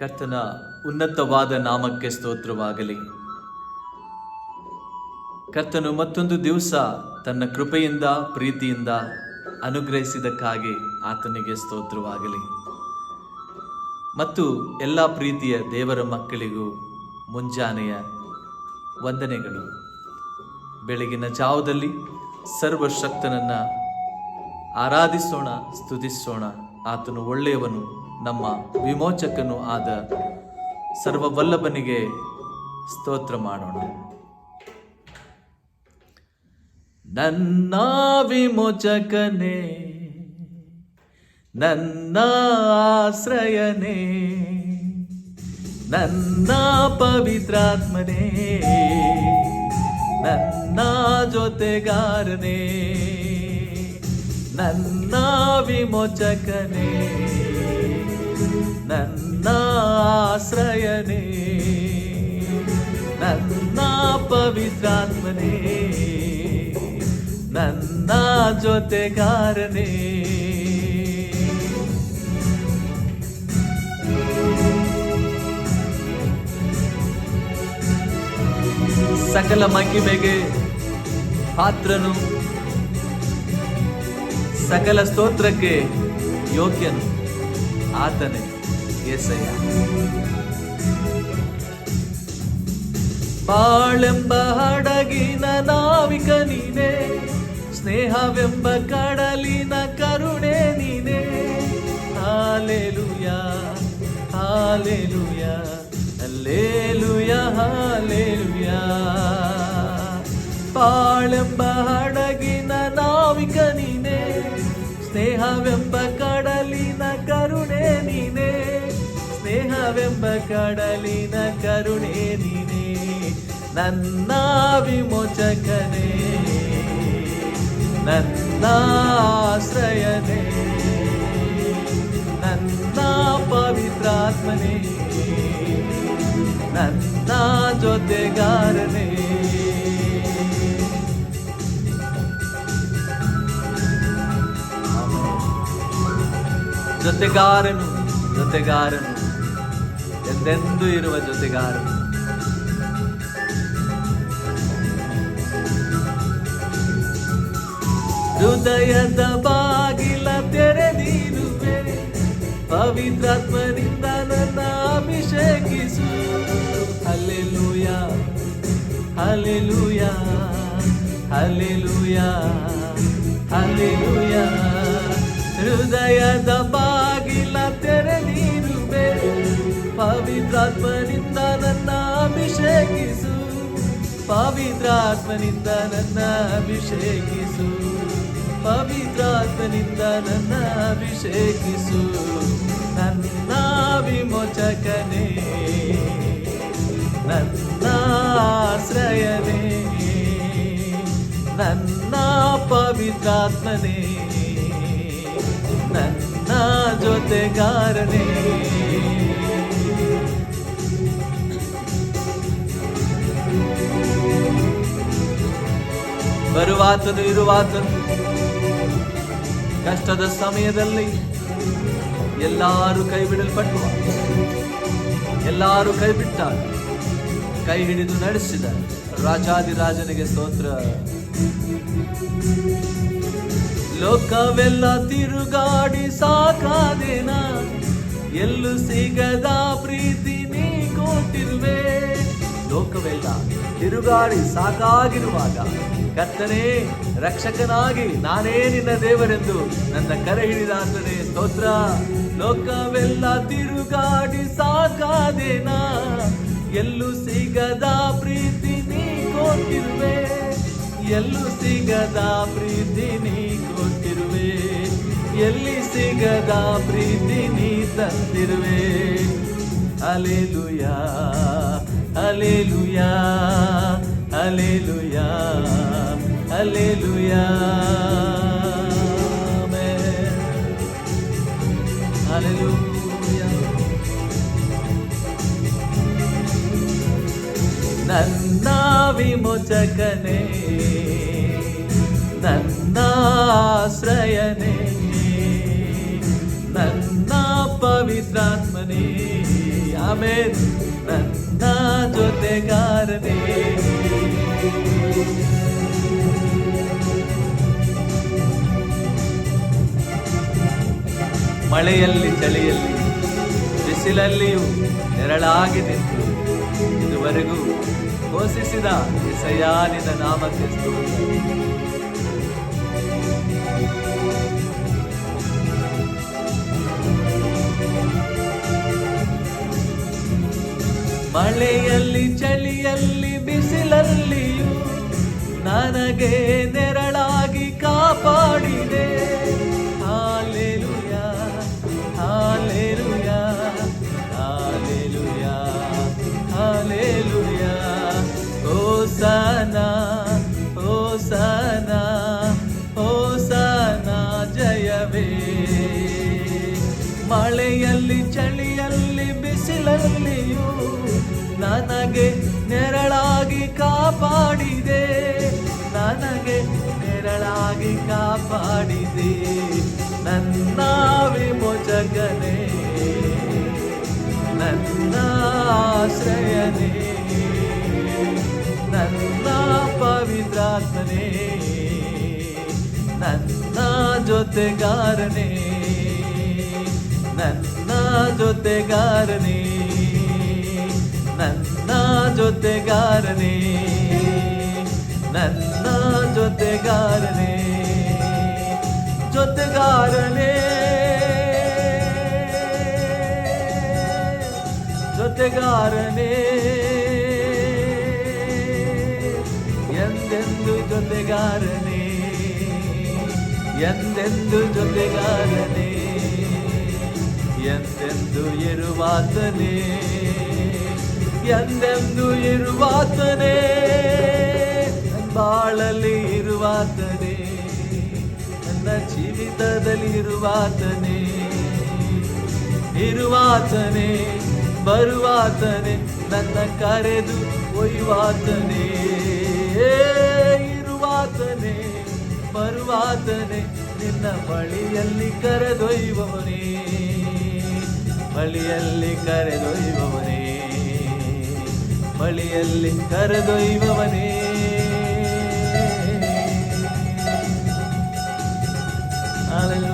ಕರ್ತನ ಉನ್ನತವಾದ ನಾಮಕ್ಕೆ ಸ್ತೋತ್ರವಾಗಲಿ. ಕರ್ತನು ಮತ್ತೊಂದು ದಿವಸ ತನ್ನ ಕೃಪೆಯಿಂದ, ಪ್ರೀತಿಯಿಂದ ಅನುಗ್ರಹಿಸಿದಕ್ಕಾಗಿ ಆತನಿಗೆ ಸ್ತೋತ್ರವಾಗಲಿ. ಮತ್ತು ಎಲ್ಲ ಪ್ರೀತಿಯ ದೇವರ ಮಕ್ಕಳಿಗೂ ಮುಂಜಾನೆಯ ವಂದನೆಗಳು. ಬೆಳಗಿನ ಜಾವದಲ್ಲಿ ಸರ್ವಶಕ್ತನನ್ನು ಆರಾಧಿಸೋಣ, ಸ್ತುತಿಸೋಣ. ಆತನು ಒಳ್ಳೆಯವನು. ನಮ್ಮ ವಿಮೋಚಕನೂ ಆದ ಸರ್ವವಲ್ಲಭನಿಗೆ ಸ್ತೋತ್ರ ಮಾಡೋಣ. ನನ್ನ ವಿಮೋಚಕನೇ, ನನ್ನ ಆಶ್ರಯನೇ, ನನ್ನ ಪವಿತ್ರಾತ್ಮನೇ, ನನ್ನ ಜೊತೆಗಾರನೇ, ನನ್ನ ವಿಮೋಚಕನೇ. ನನ್ನ ಆಶ್ರಯನೇ ನನ್ನ ಪವಿತ್ರಾತ್ಮನೇ ನನ್ನ ಜೊತೆಗಾರನೇ ಸಕಲ ಮಹಿಮೆಗೆ ಪಾತ್ರನು ಸಕಲ ಸ್ತೋತ್ರಕ್ಕೆ ಯೋಗ್ಯನು ಆತನೇ ಏಸಯ್ಯ. ಬಾಳೆಂಬ ಹಡಗಿನ ನಾವಿಕ ನೀನೆ, ಸ್ನೇಹವೆಂಬ ಕಡಲಿನ ಕರುಣೆ ನೀನೆ. ಹಾಲೆಲುಯ ಹಾಲೆಲುಯ ಅಲ್ಲೇಲುಯ ಹಾಲೆಲುಯ ಬಾಳೆಂಬ ಹಡಗಿನ ನಾವಿಕ ನೀನೆ, ಸ್ನೇಹವೆಂಬ ಸ್ನೇಹವೆಂಬ ಕಡಲಿನ ಕರುಣೆ ನೀನೆ ನನ್ನ ವಿಮೋಚಕನೇ ನನ್ನ ಆಶ್ರಯನೇ ನನ್ನ ಪವಿತ್ರಾತ್ಮನೇ ನನ್ನ ಜೊತೆಗಾರನೇ ಜೊತೆಗಾರನು ಜೊತೆಗಾರನು ಎಂದೆಂದೂ ಇರುವ ಜೊತೆಗಾರನು ಹೃದಯದ ಬಾಗಿಲ ತೆರೆದಿರುವೆ ಪವಿತ್ರಾತ್ಮನಿಂದ ನನ್ನ ಅಭಿಷೇಕಿಸು. ಅಲ್ಲೆಲೂಯ ಅಲ್ಲೆಲೂಯ ಅಲ್ಲೆಲೂಯ ಅಲ್ಲೆಲೂಯ ಹೃದಯದ ಬಾಗಿಲ ಪವಿತ್ರಾತ್ಮನಿಂದ ನನ್ನ ಅಭಿಷೇಕಿಸು. ಪವಿತ್ರಾತ್ಮನಿಂದ ನನ್ನ ಅಭಿಷೇಕಿಸು. ಪವಿತ್ರಾತ್ಮನಿಂದ ನನ್ನ ಅಭಿಷೇಕಿಸು. ನನ್ನ ವಿಮೋಚಕನೇ, ನನ್ನ ಆಶ್ರಯನೇ, ನನ್ನ ಪವಿತ್ರಾತ್ಮನೇ, ನನ್ನ ಜೊತೆಗಾರನೇ. ಬರುವಾತನು ಇರುವಾತನು ಕಷ್ಟದ ಸಮಯದಲ್ಲಿ ಎಲ್ಲರೂ ಕೈ ಬಿಡಲ್ಪಟ್ಟುವ ಎಲ್ಲರೂ ಕೈ ಬಿಟ್ಟ ಕೈ ಹಿಡಿದು ನಡೆಸಿದ ರಾಜಾದಿರಾಜನಿಗೆ ಸ್ತೋತ್ರ. ಲೋಕವೆಲ್ಲ ತಿರುಗಾಡಿ ಸಾಕಾದೇನ ಎಲ್ಲೂ ಸಿಗದ ಪ್ರೀತಿ ನೀ ಕೊಟ್ಟಿರುವೆ. ಲೋಕವೆಲ್ಲ ತಿರುಗಾಡಿ ಸಾಕಾಗಿರುವಾಗ ಕತ್ತನೇ ರಕ್ಷಕನಾಗಿ ನಾನೇ ನಿನ್ನ ದೇವರೆಂದು ನನ್ನ ಕರೆ ಹಿಡಿದಾತನೇ ಸ್ತೋತ್ರ. ಲೋಕವೆಲ್ಲ ತಿರುಗಾಡಿ ಸಾಕಾದೇನಾ? ಎಲ್ಲೂ ಸಿಗದ ಪ್ರೀತಿ ನೀ ಕೊಟ್ಟಿರುವೆ. ಎಲ್ಲೂ ಸಿಗದ ಪ್ರೀತಿ ನೀ ಕೊಟ್ಟಿರುವೆ. ಎಲ್ಲಿ ಸಿಗದ ಪ್ರೀತಿ ನೀ ತಂದಿರುವೆ. Alleluia alleluia alleluia alleluia alleluia ನನ್ನ ವಿಮೋಚಕನೇ ನನ್ನ ಆಶ್ರಯನೇ ನನ್ನ ಪವಿತ್ರಾತ್ಮನೇ ನನ್ನ ಮಳೆಯಲ್ಲಿ ಚಳಿಯಲ್ಲಿ ಬಿಸಿಲಲ್ಲಿಯೂ ನೆರಳಾಗಿ ನಿಂತು ಇದುವರೆಗೂ ಘೋಷಿಸಿದ ಇಸಯಾನಿನ ನಾಮಕ್ಕೆ ಮಳೆಯಲ್ಲಿ ಚಳಿಯಲ್ಲಿ ಬಿಸಿಲಲ್ಲಿಯೂ ನನಗೆ ನೆರಳಾಗಿ ಕಾಪಾಡಿದೆ. Hallelujah hallelujah hallelujah hallelujah. ಓ ಓಸನ ನನಗೆ ನೆರಳಾಗಿ ಕಾಪಾಡಿದೆ. ನನಗೆ ನೆರಳಾಗಿ ಕಾಪಾಡಿದೆ. ನನ್ನ ವಿಮೋಚಕನೆ, ನನ್ನ ಆಶ್ರಯನೆ, ನನ್ನ ಪವಿತ್ರಾತ್ಮನೇ, ನನ್ನ ಜೊತೆಗಾರನೇ ನನ್ನ ಜೊತೆಗಾರನೇ. ಜೊತೆಗಾರನೇ ನನ್ನ ಜೊತೆಗಾರನೇ ಜೊತೆಗಾರನೇ. ಜೊತೆಗಾರನೇ. ಎಂದೆಂದು ಜೊತೆಗಾರನೇ ಎಂದೆಂದು ಜೊತೆಗಾರನೇ ಎಂದೆಂದು ಇರುವಾತನೇ ಎಂದೆಂದು ಇರುವಾತನೆ ಬಾಳಲ್ಲಿ ಇರುವಾತನೆ, ನನ್ನ ಜೀವಿತದಲ್ಲಿ ಇರುವಾತನೆ. ಇರುವಾತನೆ, ಬರುವಾತನೆ, ನನ್ನ ಕರೆದು ಒಯ್ಯುವಾತನೇ. ಇರುವಾತನೆ, ಬರುವಾತನೆ, ನಿನ್ನ ಬಳಿಯಲ್ಲಿ ಕರೆದೊಯ್ಯುವವನೇ. ಬಳಿಯಲ್ಲಿ ಕರೆದೊಯ್ಯುವವನೇ. ಬಳಿಯಲ್ಲಿ ಕರೆದೊಯ್ಯುವವನೇ Hallelujah.